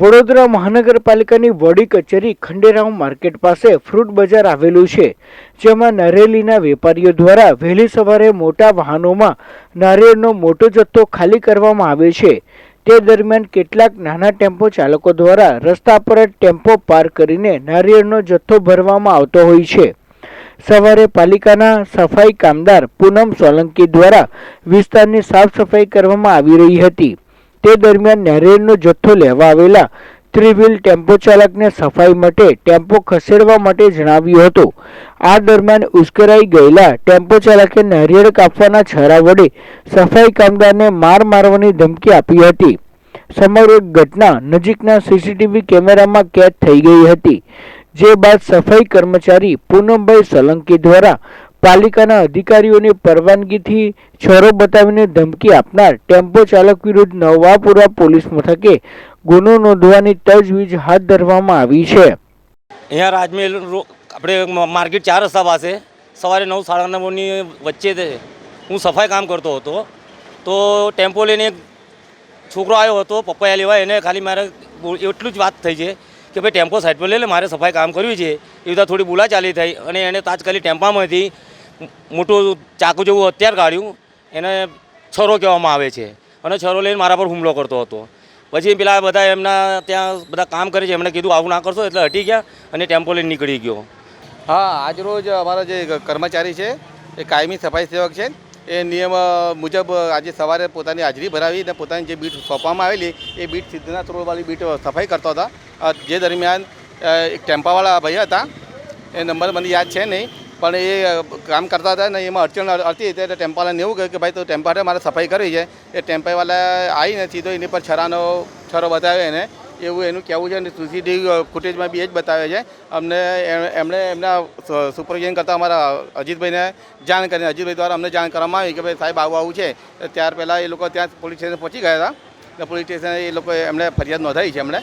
વડોદરા મહાનગરપાલિકાની વડી કચેરી ખંડેરાવ માર્કેટ પાસે ફ્રૂટ બજાર આવેલું છે, જેમાં નારિયેળીના વેપારીઓ દ્વારા વહેલી સવારે મોટા વાહનોમાં નારિયેળનો મોટો જથ્થો ખાલી કરવામાં આવે છે. તે દરમિયાન કેટલાક નાના ટેમ્પો ચાલકો દ્વારા રસ્તા પર જ ટેમ્પો પાર કરીને નારિયેળનો જથ્થો ભરવામાં આવતો હોય છે. સવારે પાલિકાના સફાઈ કામદાર પૂનમ સોલંકી દ્વારા વિસ્તારની સાફ સફાઈ કરવામાં આવી રહી હતી. તે દરમિયાન નારિયેળનો જથ્થો લેવા આવેલા ત્રિવ્હીલ ટેમ્પો ચાલકને સફાઈ માટે ટેમ્પો ખસેડવા માટે જણાવ્યું હતું. આ દરમિયાન ઉશ્કેરાઈ ગયેલા ટેમ્પો ચાલકે નારિયેળ કાપવાના છરા વડે સફાઈ કામદારને માર મારવાની ધમકી આપી હતી. સમગ્ર ઘટના નજીકના સીસીટીવી કેમેરામાં કેદ થઈ ગઈ હતી. જે બાદ સફાઈ કર્મચારી પૂનમભાઈ સોલંકી દ્વારા પાલિકાના અધિકારીઓની પરવાનગીથી છરો બતાવીને ધમકી આપનાર ટેમ્પો ચાલક વિરુદ્ધ નવાપુરા પોલીસ મથકે ગુનો નોંધવાની તજવીજ હાથ ધરવામાં આવી છે. અહીંયા રાજમહેલ આપણે માર્કેટ ચાર રસ્તા પાસે સવારે નવ, સાડા નવની વચ્ચે હું સફાઈ કામ કરતો હતો. તો ટેમ્પો લઈને એક છોકરો આવ્યો હતો પપૈયા લેવા એને ખાલી મારે એટલું જ વાત થઈ છે કે ભાઈ ટેમ્પો સાઈડ પર લઈ લે, મારે સફાઈ કામ કરવી છે. એ બધા થોડી બોલાચાલી થઈ અને એને તાત્કાલિક ટેમ્પામાંથી મોટું ચાકુ જેવું હથિયાર કાઢ્યું એને છરો કહેવામાં આવે છે. અને છરો લઈને મારા પર હુમલો કરતો હતો. પછી પેલા બધા એમના ત્યાં બધા કામ કરે છે, એમણે કીધું, આવું ના કરશો. એટલે હટી ગયા અને ટેમ્પો લઈને નીકળી ગયો. હા આજરોજ અમારા જે કર્મચારી છે, એ કાયમી સફાઈ સેવક છે. એ નિયમ મુજબ આજે સવારે પોતાની હાજરી ભરાવી અને પોતાની જે બીટ સોંપવામાં આવેલી, એ બીટ સિદ્ધનાથ રોડવાળી બીટ સફાઈ કરતા હતા. જે દરમિયાન એક ટેમ્પાવાળા ભાઈ હતા, એ નંબર મને યાદ છે નહીં. પણ એ કામ કરતા હતા ને એમાં અડચણ હતી ત્યારે ટેમ્પાવાળાને એવું કહ્યું કે ભાઈ, તો ટેમ્પારે મારે સફાઈ કરવી છે. એ ટેમ્પાવાળા આવીને સીધો એની પર છરાનો, છરો બતાવ્યો એને. એવું એનું કહેવું છે અને સીસીટીવી ફૂટેજમાં બી એ જ બતાવે છે. અમને એમણે એમના સુપરવિઝન કરતાં અમારા અજીતભાઈને જાણ કરીને અજીતભાઈ દ્વારા અમને જાણ કરવામાં આવી કે ભાઈ, સાહેબ, આવું આવું છે. ત્યાર પહેલાં એ લોકો ત્યાં પોલીસ સ્ટેશન પહોંચી ગયા હતા. પોલીસ સ્ટેશને એ લોકો એમણે ફરિયાદ નોંધાવી છે એમણે.